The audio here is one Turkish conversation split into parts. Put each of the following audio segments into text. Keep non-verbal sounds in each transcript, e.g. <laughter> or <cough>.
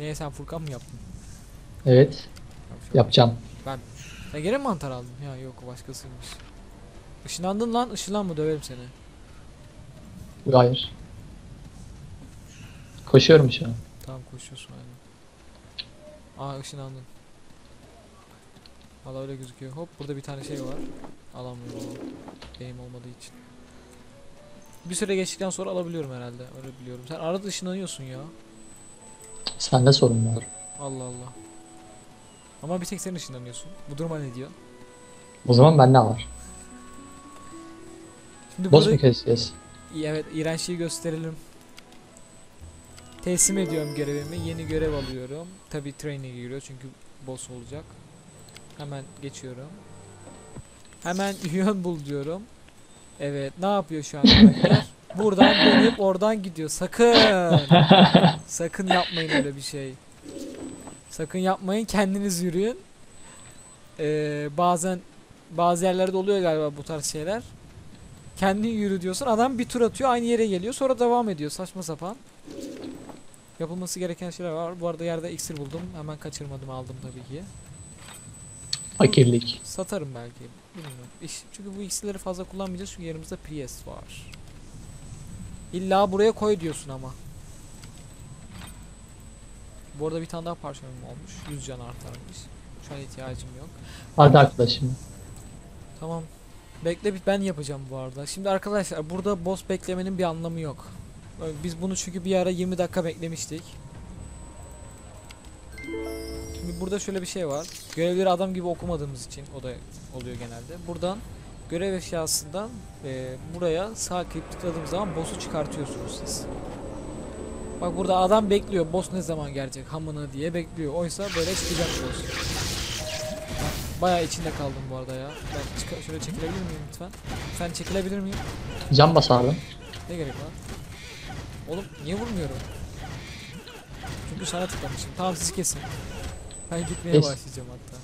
Neye sen Furkan mı yaptın? Evet. Yapacağım. Sen gene mantar aldın? Ya yok başkasıymış. Işınlandın lan ışınlan mı döverim seni. Hayır. Koşuyorum şu an. Tamam koşuyorsun aynen. Aa ışınlandın. Valla öyle gözüküyor. Hop burada bir tane şey var. Alamıyorum. Benim olmadığı için. Bir süre geçtikten sonra alabiliyorum herhalde. Öyle biliyorum. Sen arada ışınlanıyorsun ya. Sende sorun var. Allah Allah. Ama bir tek sen ışınlanıyorsun. Bu duruma ne diyor? O zaman bende var. Şimdi Boss burada- mu keseceğiz? İyi, Evet iğrençliği gösterelim. Teslim ediyorum görevimi. Yeni görev alıyorum. Tabi training'e giriyor çünkü boss olacak. Hemen geçiyorum. Hemen <laughs> yön bul diyorum. Evet ne yapıyor şu an karakter? <laughs> Buradan dönüp oradan gidiyor. Sakın. <laughs> Sakın yapmayın öyle bir şey. Sakın yapmayın kendiniz yürüyün. Ee, bazen bazı yerlerde oluyor galiba bu tarz şeyler. Kendin yürü diyorsun. Adam bir tur atıyor aynı yere geliyor. Sonra devam ediyor. Saçma sapan. Yapılması gereken şeyler var. Bu arada yerde iksir buldum. Hemen kaçırmadım aldım tabii ki. Fakirlik. Satarım belki. Bilmiyorum. İş, çünkü bu iksirleri fazla kullanmayacağız. Çünkü yerimizde Priest var. İlla buraya koy diyorsun ama. Bu arada bir tane daha parçamım olmuş. 100 can artarmış. Şu an ihtiyacım yok. Hadi arkadaşım. Tamam. Bekle bir ben yapacağım bu arada. Şimdi arkadaşlar burada boss beklemenin bir anlamı yok. Biz bunu çünkü bir ara 20 dakika beklemiştik. Şimdi burada şöyle bir şey var. Görevleri adam gibi okumadığımız için o da oluyor genelde. Buradan görev eşyasından e, buraya sağ klik tıkladığımız zaman boss'u çıkartıyorsunuz siz. Bak burada adam bekliyor boss ne zaman gelecek hamını diye bekliyor. Oysa böyle çıkacak boss. Bayağı içinde kaldım bu arada ya. Ben şöyle çekilebilir miyim lütfen? Lütfen çekilebilir miyim? Can basardım. Ne gerek var? Oğlum niye vurmuyorum? Çünkü sana tıklamışım. Tamam siz kesin. Ben gitmeye Kes. başlayacağım hatta.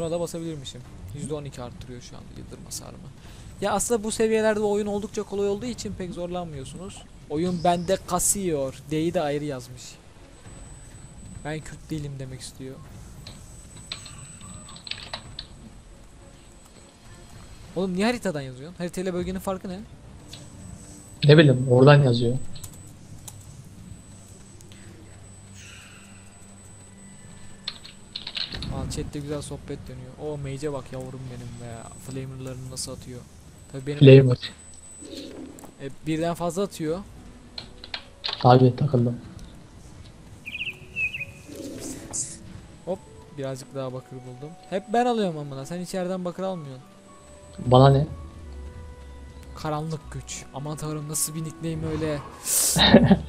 Burada basabilirmişim. %12 arttırıyor şu anda yıldırım hasarımı. Ya aslında bu seviyelerde oyun oldukça kolay olduğu için pek zorlanmıyorsunuz. Oyun bende kasıyor. D'yi de ayrı yazmış. Ben Kürt değilim demek istiyor. Oğlum niye haritadan yazıyorsun? Haritayla bölgenin farkı ne? Ne bileyim oradan yazıyor. Chatte güzel sohbet dönüyor. O mage'e bak yavrum benim be. Flamer'larını nasıl atıyor. Tabii benim Flamer. e, birden fazla atıyor. Abi takıldım. Birazcık daha bakır buldum. Hep ben alıyorum amına. Sen içeriden bakır almıyorsun. Bana ne? Karanlık güç. Aman tanrım nasıl bir nickname öyle.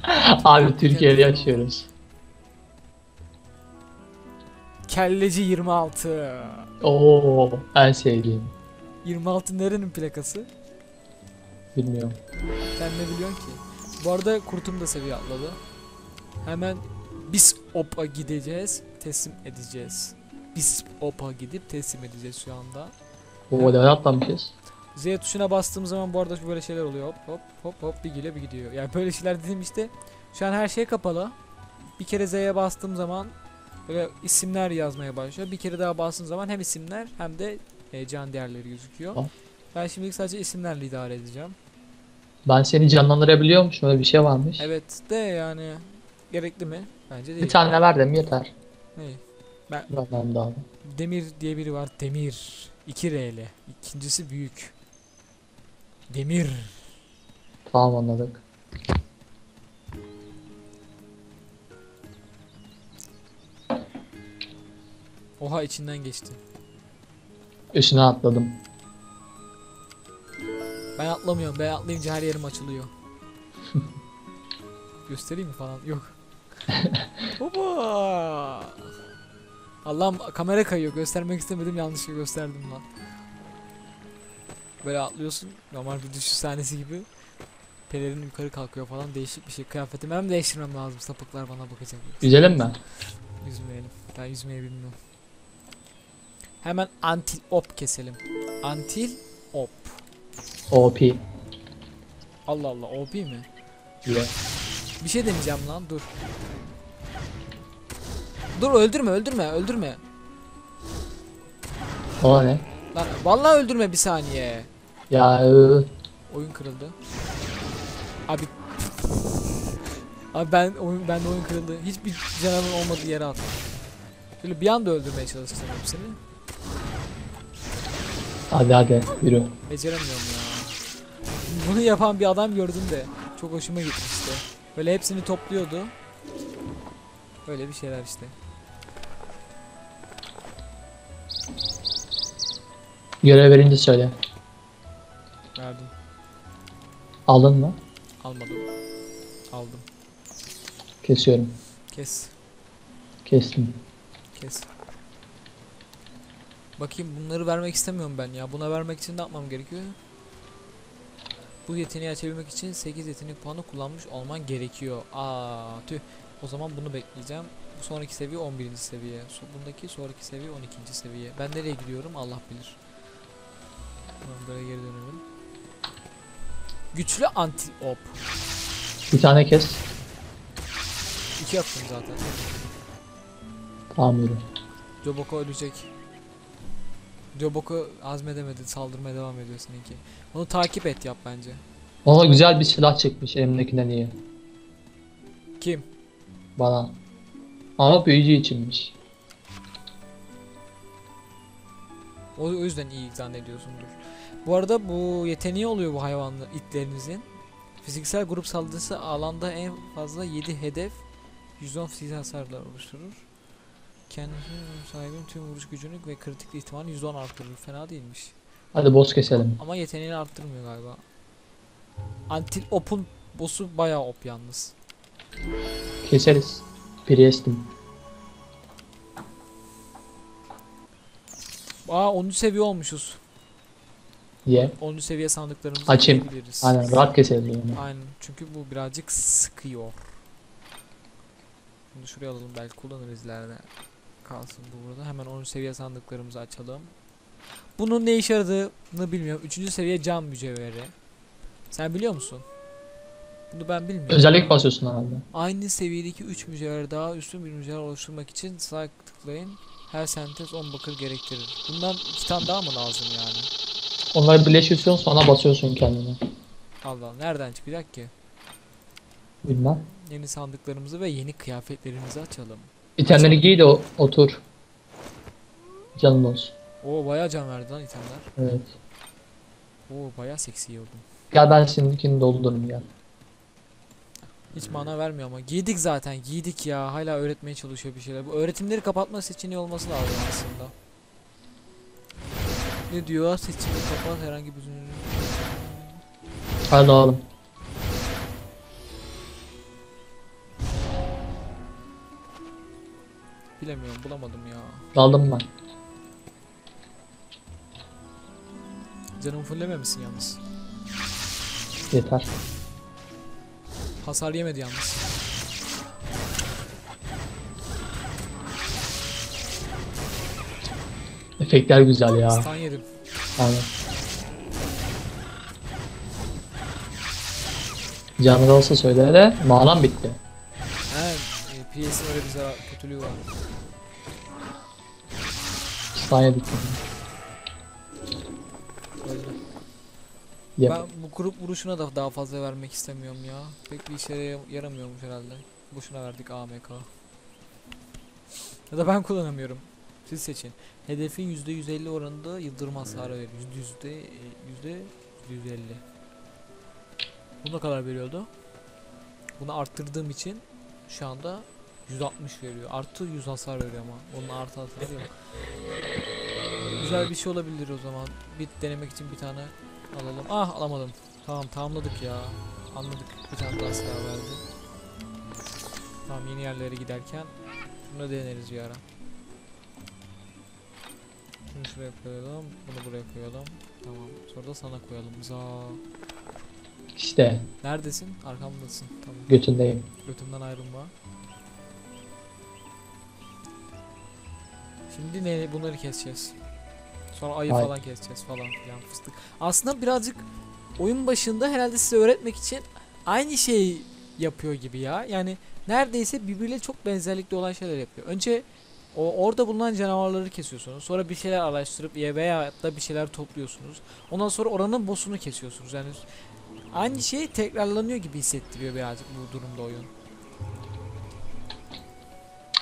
<laughs> Abi Türkiye'de yaşıyoruz. Kelleci 26. Oo, en sevdiğim. 26 nerenin plakası? Bilmiyorum. Sen ne biliyorsun ki? Bu arada kurtum da seviye atladı. Hemen biz OP'a gideceğiz, teslim edeceğiz. Biz OP'a gidip teslim edeceğiz şu anda. Oo, ne atlamışız? Z tuşuna bastığım zaman bu arada böyle şeyler oluyor. Hop hop hop hop bir geliyor bir gidiyor. Yani böyle şeyler dedim işte. Şu an her şey kapalı. Bir kere Z'ye bastığım zaman böyle isimler yazmaya başlıyor. Bir kere daha bastığım zaman hem isimler hem de e, can değerleri gözüküyor. Tamam. Ben şimdilik sadece isimlerle idare edeceğim. Ben seni canlandırabiliyormuşum öyle bir şey varmış. Evet de yani gerekli mi? Bence değil. Bir tane ver de mi yeter. Ne? Benden daha. Demir diye biri var. Demir. 2 R ile. İkincisi büyük. Demir. Tamam anladık. Oha içinden geçti. Üstüne atladım. Ben atlamıyorum. Ben atlayınca her yerim açılıyor. <laughs> Göstereyim mi falan? Yok. <laughs> Hopa! Allah'ım kamera kayıyor. Göstermek istemedim. Yanlışlıkla gösterdim lan. Böyle atlıyorsun. Normal bir düşüş sahnesi gibi. Pelerin yukarı kalkıyor falan. Değişik bir şey. Kıyafetimi hem değiştirmem lazım. Sapıklar bana bakacak. Yüzelim mi? Yüzmeyelim. Ben yüzmeyi bilmiyorum. Hemen antil op keselim. Antil op. OP. Allah Allah OP mi? Yeah. Bir şey deneyeceğim lan dur. Dur öldürme öldürme öldürme. O ne? Lan vallahi öldürme bir saniye. Ya ıı, Oyun kırıldı. Abi Abi ben oyun ben de oyun kırıldı. Hiçbir canavarın olmadığı yere attım. Böyle bir anda öldürmeye çalıştım hepsini. Hadi hadi yürü. Beceremiyorum ya. Bunu yapan bir adam gördüm de çok hoşuma gitmişti. Böyle hepsini topluyordu. Öyle bir şeyler işte. Görev verince söyle. Verdim. Aldın mı? Almadım. Aldım. Kesiyorum. Kes. Kestim. Kes. Bakayım bunları vermek istemiyorum ben ya. Buna vermek için ne yapmam gerekiyor? Bu yeteneği açabilmek için 8 yetenek puanı kullanmış olman gerekiyor. Aa tüh. O zaman bunu bekleyeceğim. Bu sonraki seviye 11. seviye. Bundaki sonraki seviye 12. seviye. Ben nereye gidiyorum Allah bilir. Böyle geri dönelim. Güçlü anti op. Bir tane kes. 2 yaptım zaten. Tamam yürü. Joboko ölecek. Joboko azmedemedi, saldırmaya devam ediyor seninki. Onu takip et yap bence. Ona güzel bir silah çıkmış elimdekinden iyi. Kim? Bana. Ama büyücü içinmiş. O, o yüzden iyi zannediyorsundur. Bu arada bu yeteneği oluyor bu hayvanlı itlerinizin. Fiziksel grup saldırısı alanda en fazla 7 hedef 110 fiziksel hasarlar oluşturur. Kendisi sahibinin tüm vuruş gücünü ve kritik ihtimali 110 artırır. Fena değilmiş. Hadi boss keselim. Ama yeteneğini arttırmıyor galiba. Antil Op'un boss'u bayağı op yalnız. Keseriz. Priest'im. Aa 10. seviye olmuşuz. Ye. 10. seviye sandıklarımızı Açayım. Aynen rahat keseriz onu. Aynen. Çünkü bu birazcık sıkıyor. Bunu şuraya alalım belki kullanırız ileride. Kalsın bu burada. Hemen 10. seviye sandıklarımızı açalım. Bunun ne işe yaradığını bilmiyorum. 3. seviye cam mücevheri. Sen biliyor musun? Bunu ben bilmiyorum. Özellik basıyorsun herhalde. Aynı seviyedeki 3 mücevher daha üstün bir mücevher oluşturmak için sağ tıklayın. Her sentez 10 bakır gerektirir. Bundan 2 tane daha mı lazım yani? Onları birleştiriyorsun sonra basıyorsun kendine. Allah Allah, nereden çıkacak ki? Bilmem. Yeni sandıklarımızı ve yeni kıyafetlerimizi açalım. İtemleri giy de o- otur. Canın olsun. Oo bayağı can verdi lan itemler. Evet. Oo bayağı seksi oldum. Gel ben şimdikini doldurayım gel. Hiç mana vermiyor ama giydik zaten giydik ya hala öğretmeye çalışıyor bir şeyler. Bu öğretimleri kapatma seçeneği olması lazım aslında. Ne diyor? Seçimi kapat herhangi bir Hadi alalım. Bilemiyorum bulamadım ya. Daldım ben. Canımı fullememişsin yalnız. Yeter. Hasar yemedi yalnız. Efektler güzel ya. Stun yedim. Aynen. Canı da olsa söyle de manam bitti. He, e, PS'in öyle zarar, kötülüğü var. Stanya bitti. Yep. Ben bu grup vuruşuna da daha fazla vermek istemiyorum ya. Pek bir işe yara- yaramıyormuş herhalde. Boşuna verdik AMK. Ya da ben kullanamıyorum. Siz seçin. Hedefin %150 oranında yıldırım hasarı verir. Yüzde yüzde yüzde 150. Bu ne kadar veriyordu? Bunu arttırdığım için şu anda 160 veriyor. Artı 100 hasar veriyor ama. Onun artı hasarı yok. Güzel bir şey olabilir o zaman. Bir denemek için bir tane alalım. Ah alamadım. Tamam tamamladık ya. Anladık. Bir tane daha silah verdi. Tamam yeni yerlere giderken bunu deneriz bir ara. Şunu şuraya koyalım. Bunu buraya koyalım. Tamam. Sonra da sana koyalım. Za. İşte Neredesin? Arkamdasın. Tamam. götündeyim. Götümden ayrılma. Şimdi ne bunları keseceğiz. Sonra ayı Ay. falan keseceğiz falan filan fıstık. Aslında birazcık oyun başında herhalde size öğretmek için aynı şeyi yapıyor gibi ya. Yani neredeyse birbiriyle çok benzerlikli olan şeyler yapıyor. Önce o orada bulunan canavarları kesiyorsunuz. Sonra bir şeyler araştırıp ya veya da bir şeyler topluyorsunuz. Ondan sonra oranın boss'unu kesiyorsunuz. Yani aynı şey tekrarlanıyor gibi hissettiriyor birazcık bu durumda oyun.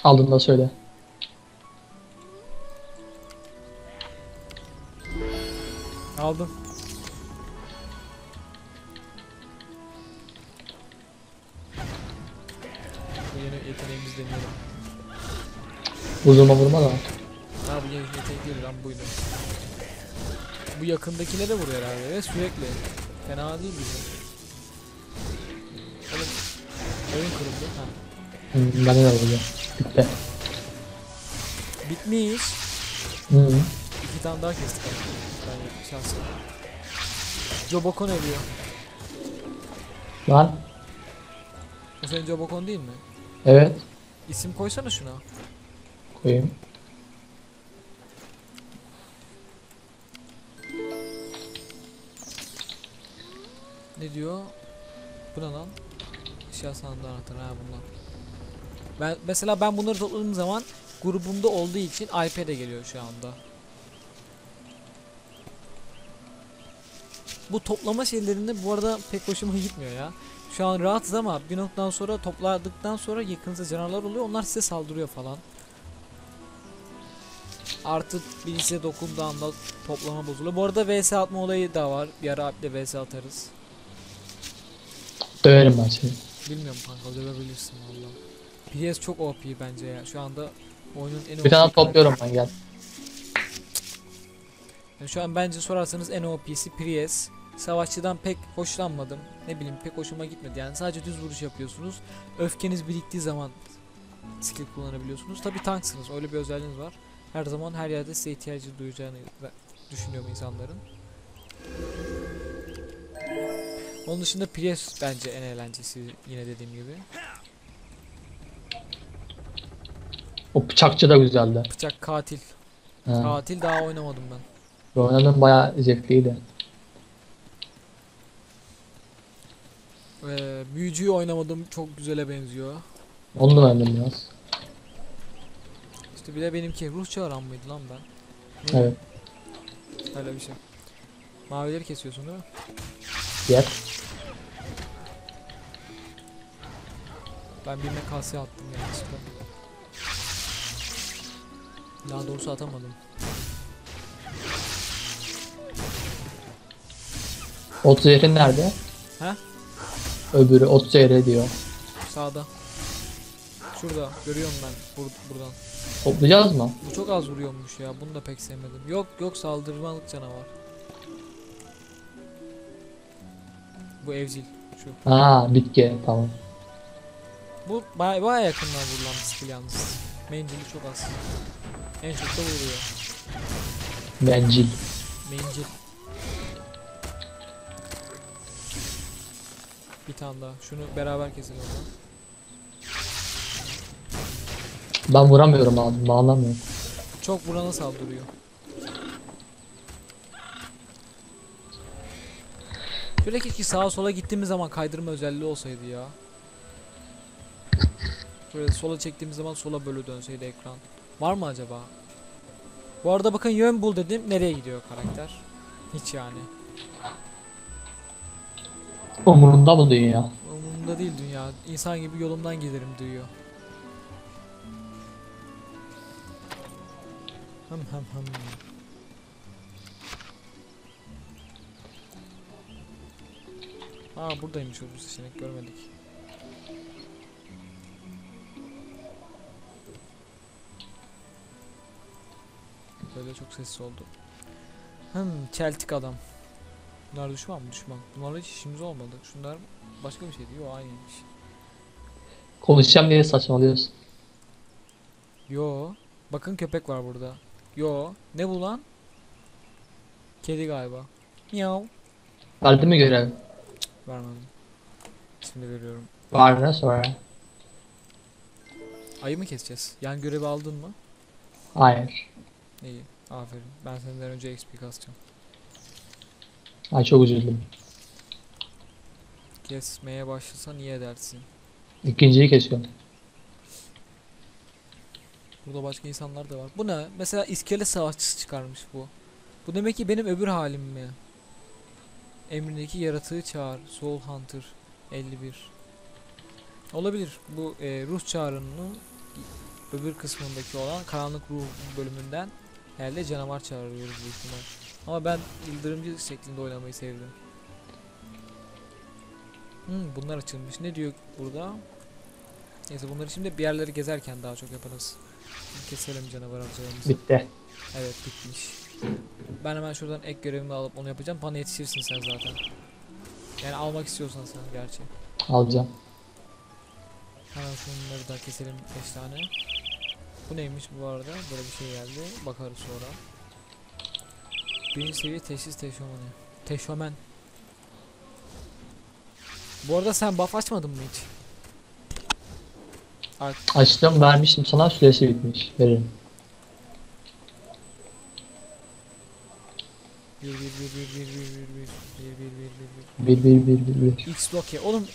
Aldın da söyle. Aldım. Bu yeni yeteneğimizi deneyelim. Vurma vurma da. Ha bu yeni yetenek değil lan buydu. Bu yakındakilere vuruyor herhalde ve sürekli. Fena değil bizim. Oğlum oyun kırıldı. Ha. Hmm, ben de vuruyor. Bitti. Bitmiş. Hmm. İki tane daha kestik ama. Ben şahsen. Jobokon ölüyor. Lan. O senin Jobokon değil mi? Evet. İsim koysana şuna. Koyayım. Ne diyor? Bu ne lan? Eşya sandığı anahtarı ha bunlar. Ben mesela ben bunları topladığım zaman grubumda olduğu için iPad'e geliyor şu anda. Bu toplama şeylerinde bu arada pek hoşuma gitmiyor ya. Şu an rahatız ama bir noktadan sonra topladıktan sonra yakınızda canavarlar oluyor. Onlar size saldırıyor falan. Artık birisi dokunduğu anda toplama bozuluyor. Bu arada VS atma olayı da var. Bir ara aple VS atarız. Döverim ben seni. Bilmiyorum kanka dövebilirsin valla. PS çok OP bence ya. Şu anda oyunun en. Bir tane topluyorum ben gel. Şu an bence sorarsanız en OP'si Prius. Savaşçıdan pek hoşlanmadım. Ne bileyim pek hoşuma gitmedi. Yani sadece düz vuruş yapıyorsunuz. Öfkeniz biriktiği zaman skill kullanabiliyorsunuz. Tabi tanksınız. Öyle bir özelliğiniz var. Her zaman her yerde size ihtiyacı duyacağını düşünüyorum insanların. Onun dışında Prius bence en eğlencesi yine dediğim gibi. O bıçakçı da güzeldi. Bıçak katil. Ha. Katil daha oynamadım ben. Oynadım bayağı zevkliydi. Ee, büyücüyü oynamadım çok güzele benziyor. Onu da beğendim biraz. İşte bir de benimki ruh çağıran mıydı lan ben? Ne? Evet. Öyle bir şey. Mavileri kesiyorsun değil mi? Diğer. Ben birine kaseye attım yanlışlıkla. Daha doğrusu atamadım. Ot zehri nerede? He? Öbürü ot zehri diyor. Sağda. Şurada görüyorum ben bur buradan. Toplayacağız mı? Bu çok az vuruyormuş ya. Bunu da pek sevmedim. Yok yok saldırmalık canavar. Bu evcil. Şu. Ha bitki tamam. Bu baya, baya yakından vurulan bir skill yalnız. Mencili çok az. En çok da vuruyor. Bencil. Mencil. Bir tane daha. Şunu beraber keselim. Ben vuramıyorum abi. Bağlamıyorum. Çok vurana saldırıyor. Şöyle keşke sağa sola gittiğimiz zaman kaydırma özelliği olsaydı ya. Böyle sola çektiğimiz zaman sola böyle dönseydi ekran. Var mı acaba? Bu arada bakın yön bul dedim. Nereye gidiyor karakter? Hiç yani. Umurunda mı dünya? Umurumda değil dünya. İnsan gibi yolumdan gelirim diyor. Hım hım hım. Aa buradaymış o bu seçenek görmedik. Böyle çok sessiz oldu. Hım çeltik adam. Bunlar düşman mı? Düşman. Bunlarla hiç işimiz olmadı. Şunlar başka bir şey. O aynıymış. Konuşacağım diye saçmalıyorsun. Yo. Bakın köpek var burada. Yo. Ne bu lan? Kedi galiba. Miau. Verdi mi görev? Vermedim. Şimdi veriyorum. Var ne sonra? Ayı mı keseceğiz? Yan görevi aldın mı? Hayır. İyi. Aferin. Ben senden önce XP kasacağım. Ay çok üzüldüm. Kesmeye başlasan iyi edersin. İkinciyi kesiyorum. Burada başka insanlar da var. Bu ne? Mesela iskele savaşçısı çıkarmış bu. Bu demek ki benim öbür halim mi? Emrindeki yaratığı çağır. Soul Hunter 51. Olabilir. Bu e, ruh çağrının öbür kısmındaki olan karanlık ruh bölümünden herhalde canavar çağırıyoruz büyük ihtimal. Ama ben yıldırımcı şeklinde oynamayı sevdim. Hmm, bunlar açılmış. Ne diyor burada? Neyse bunları şimdi bir yerleri gezerken daha çok yaparız. Keselim canavar avcılarımızı. Bitti. Evet bitmiş. Ben hemen şuradan ek görevimi alıp onu yapacağım. Bana yetişirsin sen zaten. Yani almak istiyorsan sen gerçi. Alacağım. Hemen şunları da keselim 5 tane. Bu neymiş bu arada? Böyle bir şey geldi. Bakarız sonra. Birinci seviye teşhis teşhomeni. Teşhomen. Bu arada sen buff açmadın mı hiç? Açtım vermiştim sana süresi bitmiş. Veririm. bir bir bir bir bir bir bir bir bir bir bir bir bir Bir bir bir bir bir. X block ya. Oğlum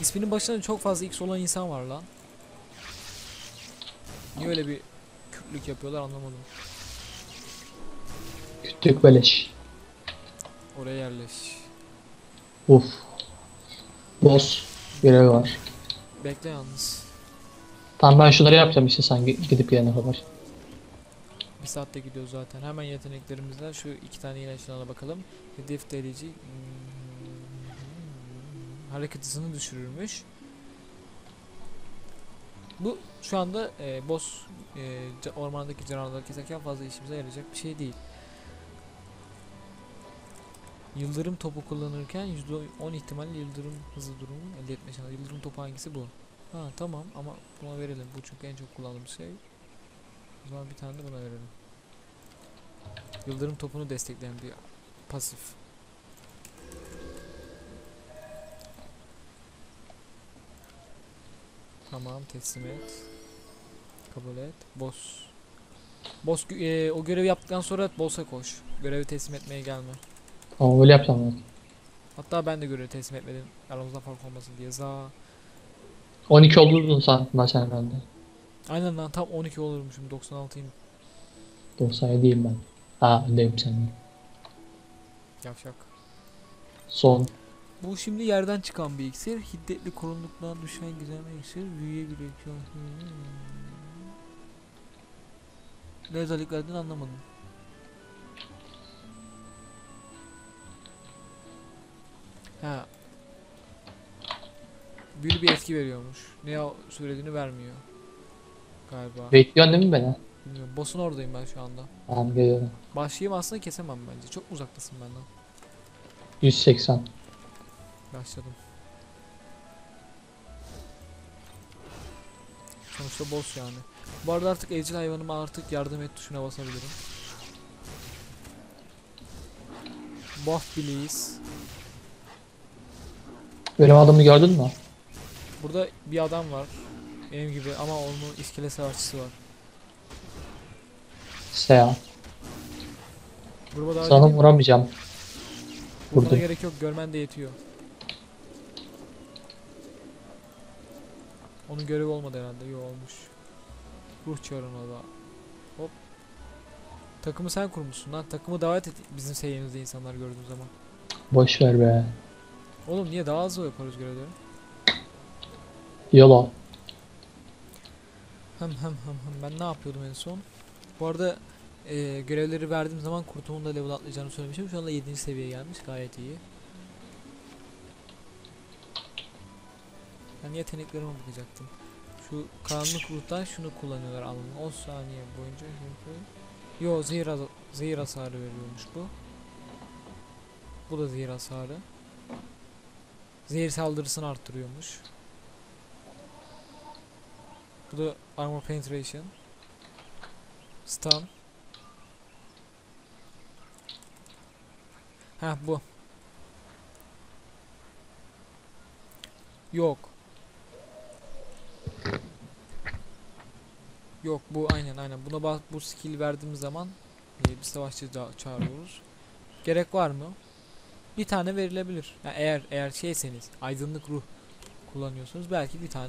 isminin başında çok fazla X olan insan var lan. Niye öyle bir Kürtlük yapıyorlar anlamadım. Kütük beleş. Oraya yerleş. Uf. Boss görevi var. Bekle yalnız. Tamam ben şunları yapacağım işte sen gi- gidip gelene kadar. Bir saatte gidiyoruz zaten. Hemen yeteneklerimizden şu iki tane şuna bakalım. Hedef delici hmm, hareket hızını düşürürmüş. Bu şu anda e, boss e, ormandaki canavarları keserken fazla işimize yarayacak bir şey değil. Yıldırım topu kullanırken %10 ihtimalle yıldırım hızı durumu elde etme şansı. Yıldırım topu hangisi bu? Ha tamam ama buna verelim. Bu çünkü en çok kullandığımız şey. O zaman bir tane de buna verelim. Yıldırım topunu destekleyen bir pasif. Tamam teslim et. Kabul et. Boss. Boss eee, o görevi yaptıktan sonra boss'a koş. Görevi teslim etmeye gelme. Tamam öyle yapacağım ben. Hatta ben de görevi teslim etmedim. Aramızda fark olmasın diye. Za. 12 olurdun sen sen bende. Aynen lan tam 12 olurmuşum. 96'yım. 97'yim ben. Ha öndeyim senin. Yavşak. Son. Bu şimdi yerden çıkan bir iksir. Hiddetli korunluktan düşen gizemli iksir. Büyüyebiliyor. Ne özelliklerden anlamadım. Ha. Büyülü bir etki veriyormuş. Ne o- söylediğini vermiyor. Galiba. Bekliyorsun değil mi beni? Bilmiyorum. Boss'un oradayım ben şu anda. Tamam geliyorum. Başlayayım aslında kesemem bence. Çok uzaktasın benden. 180. Başladım. Sonuçta boss yani. Bu arada artık evcil hayvanıma artık yardım et tuşuna basabilirim. Buff please. Benim adamı gördün mü? Burada bir adam var. Benim gibi ama onun iskele savaşçısı var. Sea. Gruba davet Sana vuramayacağım. Vurmana vurdum. gerek yok. Görmen de yetiyor. Onun görevi olmadı herhalde. Yok olmuş. Ruh çağırın da. Hop. Takımı sen kurmuşsun lan. Takımı davet et bizim seviyemizde insanlar gördüğün zaman. Boş ver be. Oğlum niye daha hızlı yaparız görevleri? Yolo. Hem hem hem hem ben ne yapıyordum en son? Bu arada eee, görevleri verdiğim zaman kurtumun da level atlayacağını söylemişim. Şu anda 7. seviyeye gelmiş. Gayet iyi. Ben yeteneklerime bakacaktım. Şu karanlık ruhtan şunu kullanıyorlar anlamı. 10 saniye boyunca. Yo zehir, zehir hasarı veriyormuş bu. Bu da zehir hasarı. Zehir saldırısını arttırıyormuş. Bu da armor penetration. Stun. Ha bu. Yok. Yok bu aynen aynen. Buna bu skill verdiğimiz zaman e, bir savaşçı çağırıyoruz. Gerek var mı? Bir tane verilebilir. Yani eğer eğer şeyseniz aydınlık ruh kullanıyorsunuz belki bir tane